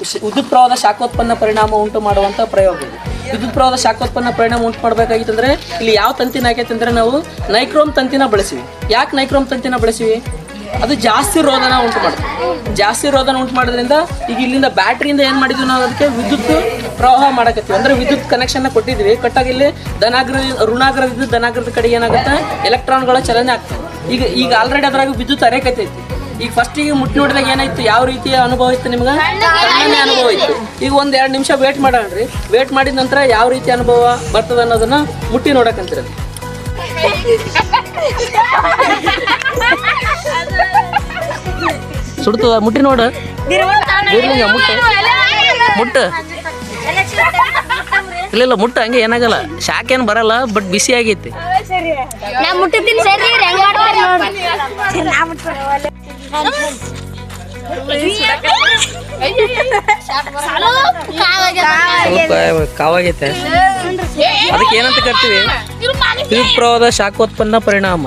ವಿದ್ಯುತ್ ಪ್ರವಾಹದ ಶಾಖೋತ್ಪನ್ನ ಪರಿಣಾಮ ಉಂಟು ಮಾಡುವಂಥ ಪ್ರಯೋಗ ಇದು. ವಿದ್ಯುತ್ ಪ್ರವಾಹದ ಶಾಖೋತ್ಪನ್ನ ಪರಿಣಾಮ ಉಂಟು ಮಾಡಬೇಕಾಗಿತ್ತಂದ್ರೆ ಇಲ್ಲಿ ಯಾವ ತಂತಿನ ಆಗೈತೆ ಅಂದ್ರೆ ನಾವು ನೈಕ್ರೋಮ್ ತಂತಿನ ಬಳಸಿವಿ. ಯಾಕೆ ನೈಕ್ರೋಮ್ ತಂತಿನ ಬಳಸಿವಿ? ಅದು ಜಾಸ್ತಿ ರೋಧನ ಉಂಟು ಮಾಡುತ್ತೆ ಜಾಸ್ತಿ ರೋಧನ ಉಂಟು ಮಾಡೋದ್ರಿಂದ ಈಗ ಇಲ್ಲಿಂದ ಬ್ಯಾಟ್ರಿಯಿಂದ ಏನು ಮಾಡಿದ್ವಿ ನಾವು ಅದಕ್ಕೆ ವಿದ್ಯುತ್ ಪ್ರವಾಹ ಮಾಡಕತ್ತೀವಿ. ಅಂದ್ರೆ ವಿದ್ಯುತ್ ಕನೆಕ್ಷನ್ನ ಕೊಟ್ಟಿದ್ವಿ. ಕಟ್ಟಾಗಿ ಇಲ್ಲಿ ಧನಾಗ್ರ ಋಣಾಗ್ರದಿಂದ ಧನಾಗ್ರದ ಕಡೆ ಏನಾಗುತ್ತೆ? ಎಲೆಕ್ಟ್ರಾನ್ಗಳ ಚಲನೆ ಆಗ್ತದೆ. ಈಗ ಈಗ ಆಲ್ರೆಡಿ ಅದ್ರಾಗ ವಿದ್ಯುತ್ ಅರೇಕತ್ತೈತಿ. ಈಗ ಫಸ್ಟಿಗೆ ಮುಟ್ಟಿ ನೋಡಿದಾಗ ಏನಾಯ್ತು? ಯಾವ ರೀತಿಯ ಅನುಭವ ಇತ್ತು ನಿಮ್ಗೆ? ತಣ್ಣನೆ ಅನುಭವ ಇತ್ತು. ಈಗ ಒಂದ್ ಎರಡು ನಿಮಿಷ ವೇಟ್ ಮಾಡೋಣ್ರಿ. ವೇಟ್ ಮಾಡಿದ ನಂತರ ಯಾವ ರೀತಿ ಅನುಭವ ಬರ್ತದ ಅನ್ನೋದನ್ನ ಮುಟ್ಟಿ ನೋಡಕಂತೀರ ಸುಡ್ತದ? ಮುಟ್ಟಿ ನೋಡ. ಮುಟ್ಟ. ಮುಟ್ಟ. ಇಲ್ಲ ಇಲ್ಲ ಮುಟ್ಟ ಹಂಗೆ ಏನಾಗಲ್ಲ. ಶಾಖ ಏನು ಬರಲ್ಲ ಬಟ್ ಬಿಸಿ ಆಗೈತಿ. ಕಾವಾಗೈತೆ. ಅದಕ್ಕೆ ಏನಂತ ಕರ್ತೀವಿ? ಪ್ರವಾದ ಶಾಖೋತ್ಪನ್ನ ಪರಿಣಾಮ.